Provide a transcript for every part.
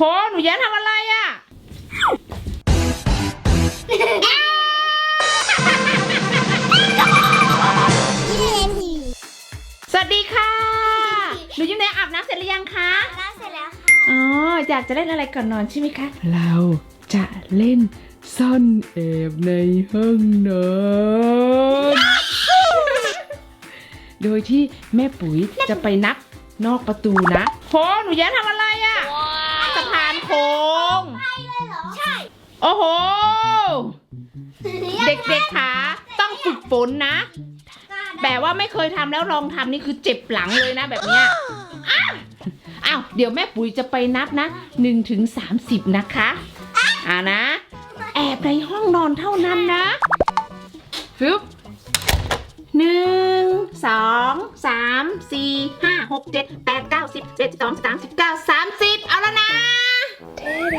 โหหนูแย้มทำอะไรอะ่ะสวัสดีค่ะ หนูยิ้มแย้มอาบน้ำเสร็จหรือยังคะ น้ำเสร็จแล้วค่ะ อ๋อ อยากจะเล่นอะไรก่อนนอนใช่ไหมคะ เราจะเล่นซ่อนแอบในห้องนอน โดยที่แม่ปุ๋ยจะไปนับนอกประตูนะ โห หนูแย้มทำอะไรอะ่ะ สะพานโค้งใช่โอ้โห เด็กๆขาต้องฝึกฝนนะ แบบว่าไม่เคยทำแล้วลองทำนี่คือเจ็บหลังเลยนะแบบเนี้ย อ้าวอ้าวเดี๋ยวแม่ปุ๋ยจะไปนับนะ1ถึง30นะคะ อ่านะ แอบในห้องนอนเท่านั้นนะฟึบหนึ่งสองสามสี่ห้าหกเจ็ดแปดเก้าสิบเจ็ดสองสามสิบเก้าสามสิบเอาแล้วนะ เทเด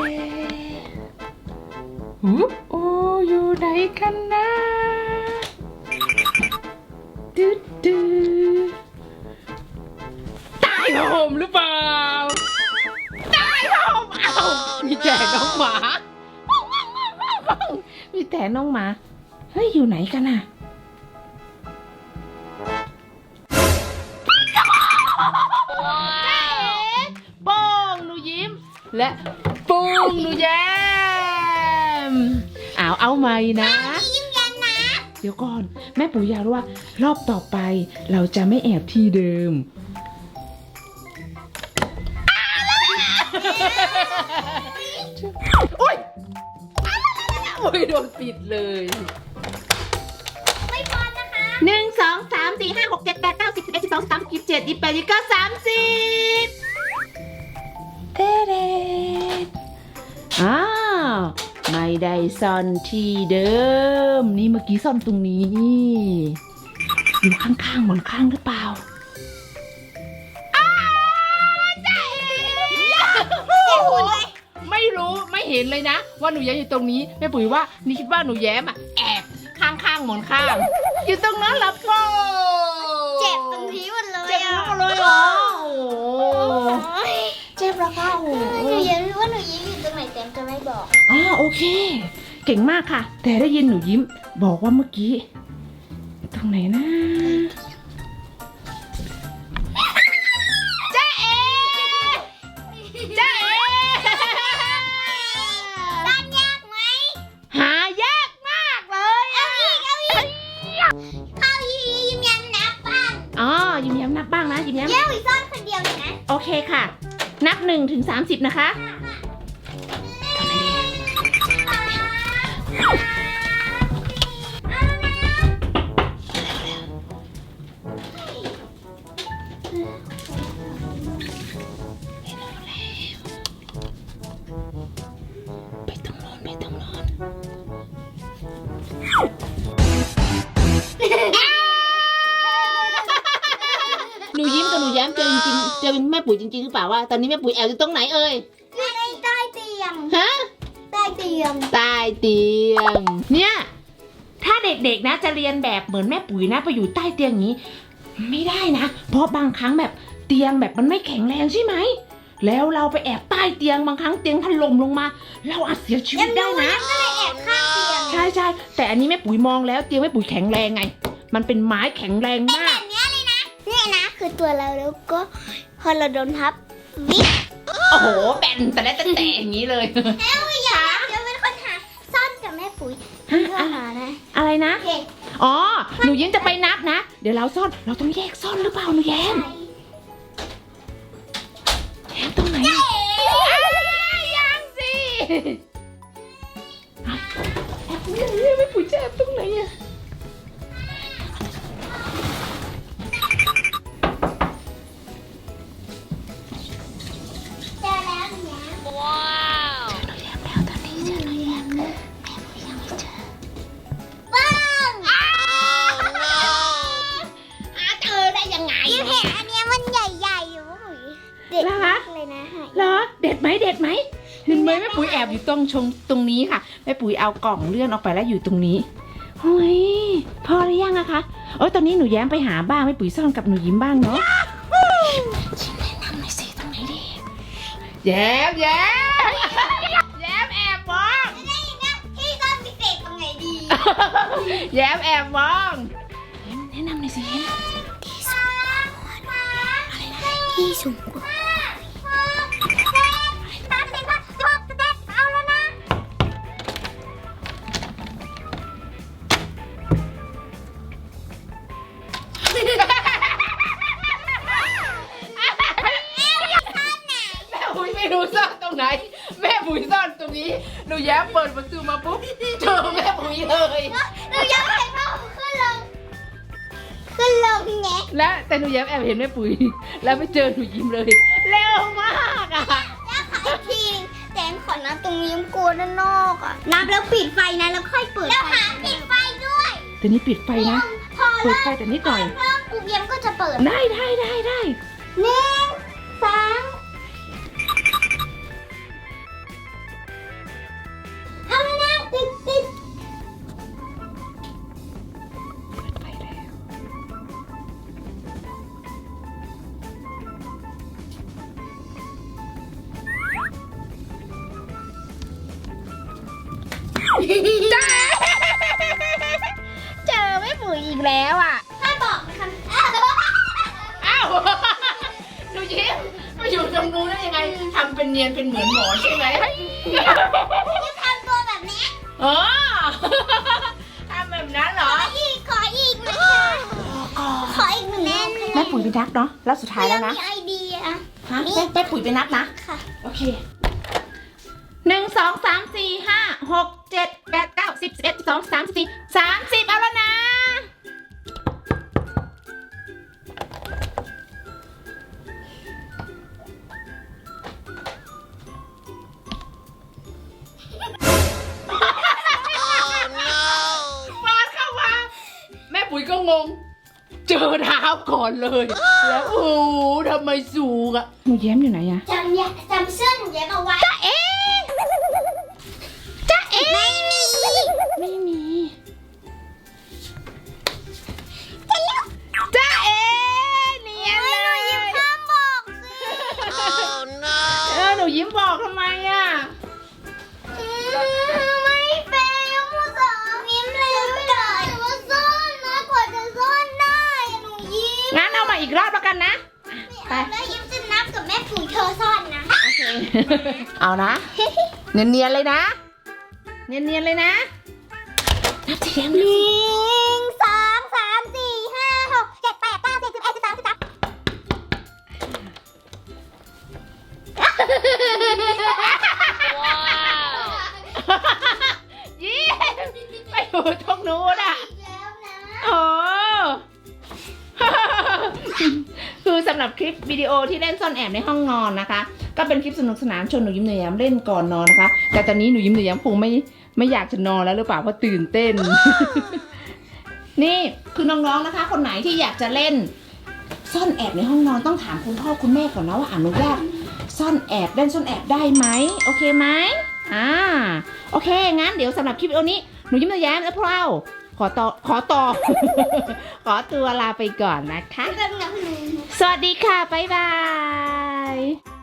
ฮึบโอ้อยู่ไหนกันนะดืดดืต้ผ้าห่มหรือเปล่าต้ผ้าห่มเอ้ามีแต่น้องหมา มีแต่น้องหมา เฮ้ย อยู่ไหนกันน่ะ และปุ้งหนูแย้มเอาเอาใหม่นะ ยิ้มยันนะเดี๋ยวก่อน แม่ปุ๋ยอยากรู้ว่า รอบต่อไปเราจะไม่แอบที่เดิม โอ้ยโอ้ยโดนปิดเลยไม่พอนะคะหนึ่งสองสามสี่ห้าหกเจ็ดแปดเก้าสิบสิบเอ็ดสิบสองสิบสามสิบเจ็ดยี่สิบแปดยี่สิบเก้าสามสิบ อ้าว ไม่ได้ซ่อนที่เดิม นี่เมื่อกี้ซ่อนตรงนี้อยู่ข้างๆหมอนข้างหรือเปล่าอ้าวจ๊ะเอ๋ไม่รู้ไม่เห็นเลยนะ ว่าหนูแย้มอยู่ตรงนี้แม่ปุ๋ยว่านี่คิดว่าหนูแย้มอะแอบข้างๆหมอนข้าง อยู่ตรงนั้นละโป้เจ็บตรงนี้หมดเลยเจ็บอะมากเลยเหรอโอ้โหโอ้ย เจ็บแล้วค่ะโอ้โหหนูยิ้มว่าหนูยิ้มอยู่ตรงไหนเต็มจะไม่บอกอ่าโอเค เก่งมากค่ะ แต่ได้ยินหนูยิ้ม บอกว่าเมื่อกี้ ตรงไหนนะจ้าเอจ้าเอด้านยากไหมหายากมากเลยอะเข้ายิ้มยันนับบ้างอ๋อยิ้มแย้มนับบ้างนะยิ้มแย้มเย้วิซ่อนคนเดียวเลยนะโอเคค่ะ นับหนึ่งถึงสามสิบนะคะไปตรง กับหนูแย้มเจอจริงๆเจอแม่ปุ๋ยจริงๆหรือเปล่าว่าตอนนี้แม่ปุ๋ยแอบอยู่ตรงไหนเอ่ยในใต้เตียง ฮะใต้เตียง ใต้เตียง เนี่ยถ้าเด็กๆนะจะเรียนแบบเหมือนแม่ปุ๋ยนะไปอยู่ใต้เตียงอย่างนี้ ไม่ได้นะ เพราะบางครั้งแบบเตียงแบบมันไม่แข็งแรงใช่ไหมแล้วเราไปแอบใต้เตียงบางครั้งเตียงถล่มลงมา เราอาจเสียชีวิตได้นะก็เลยแอบข้างเตียง ใช่ใช่แต่อันนี้แม่ปุ๋ยมองแล้วเตียงแม่ปุ๋ยแข็งแรงไง มันเป็นไม้แข็งแรงแบมาก คือตัวเราแล้วก็พอเราโดนทับวิบโอ้โหแบนแต่ได้แต่แต่อย่างนี้เลยแล้วอย่าเดี๋ยวเป็นคนหาซ่อนกับแม่ปุ๋ยฮะเพื่อหานะอะไรนะโอเคอ๋อ หนูยิ้มจะไปนับนะ เดี๋ยวเราซ่อน เราต้องแยกซ่อนหรือเปล่าหนูแย้มแย้มตรงไหนอะยังสิแอบตรงไหนอะไม่ปุ๋ยจะแอบตรง เหรอเด็ดไหมเด็ดไหมเห็นไหมแม่ปุ๋ยแอบอยู่ตรงชงตรงนี้ค่ะแม่ปุ๋ยเอากล่องเลื่อนออกไปแล้วอยู่ตรงนี้เฮ้ยพอหรือยังอะคะเออตอนนี้หนูแย้มไปหาบ้างแม่ปุ๋ยซ่อนกับหนูยิ้มบ้างเนาะชิมแนะนำหน่อยสิตรงไหนดีแย้มแย้มแย้มแอบมองได้ยินนะพี่ซ่อนพิเศษตรงไหนดี แย้มแอบมองแนะนำหน่อยสิแย้มที่สูงกว่า ม่ปุ๋ยไม่รู้ซ่อนตรงไหน แม่ปุ๋ยซ่อนตรงนี้ หนูแย้มเปิดประตูมาปุ๊บเจอแม่ปุ๋ยเลย หนูยังเห็นว่าผมขึ้นลง ขึ้นลงไงและแต่หนูแย้มแอบเห็นแม่ปุ๋ย แล้วไปเจอหนูยิ้มเลย เร็วมากอะแล้วขออีกทีแต่ขอน้ำตรงนี้ยังกลัวด้านนอกอะน้ำแล้วปิดไฟนะแล้วค่อยเปิดแล้วหาปิดไฟด้วยแต่นี่ปิดไฟนะ พอเปิดเริ่มไฟแต่นิดหน่อย เริ่มปุ๊บเย็มก็จะเปิดได้ได้ได้ได้หนึ่งสอง จ้าเจอแม่ปุ๋ยอีกแล้วอะถ้าบอกนะคะอ้าวหนูยิ้มมาอยู่ตรงนู้นได้ยังไงทำเป็นเนียนเป็นเหมือนหมอใช่ไหมจะทำตัวแบบนี้อ๋อทำแบบนั้นเหรขอออีกขออีกนะคะขออีกหนึ่งรอบแม่ปุ๋ยไปนับเนาะรอบสุดท้ายแล้วนะมีไอเดียฮะแม่แม่ปุ๋ยไปนับนะ ค่ะ โอเคหนึ่งสองสามสี่ห้าหก สิบสิบเอ็ดสิบสองสิบสามสิบสี่สามสิบเอาแล้วนะฟาดเข้ามา แม่ปุ๋ยก็งง เจอเท้าก่อนเลย แล้วโอ้โหทำไมสูงอะหนูแย้มอยู่ไหนอะจำเนี่ยจำเสื้อหนูแย้มเอาไว้จ้าเอ๋จ้ กรอบแล้วกันนะ ไป แล้วยิ้มจะนับกับแม่ปุ๋ยเธอซ่อนนะเอานะ เนียนๆเลยนะ เนียนๆเลยนะนับสิแย้มหนึ่ง วิดีโอที่เล่นซ่อนแอบในห้องนอนนะคะ ก็เป็นคลิปสนุกสนานชวนหนูยิ้มหนูแย้มเล่นก่อนนอนนะคะ แต่ตอนนี้หนูยิ้มหนูแย้มคงไม่ไม่อยากจะนอนแล้วหรือเปล่าเพราะตื่นเต้น นี่คือน้องๆนะคะ คนไหนที่อยากจะเล่น ซ่อนแอบในห้องนอนต้องถามคุณพ่อคุณแม่ก่อนนะว่าอนุญาตซ่อนแอบเล่นซ่อนแอบได้ไหมโอเคไหมอ่าโอเคงั้นเดี๋ยวสำหรับคลิปวิดีโอนี้หนูยิ้มหนูแย้มและพวกเรา ขอต่อขอต่อ ขอตัวลาไปก่อนนะคะ สวัสดีค่ะ บ๊ายบาย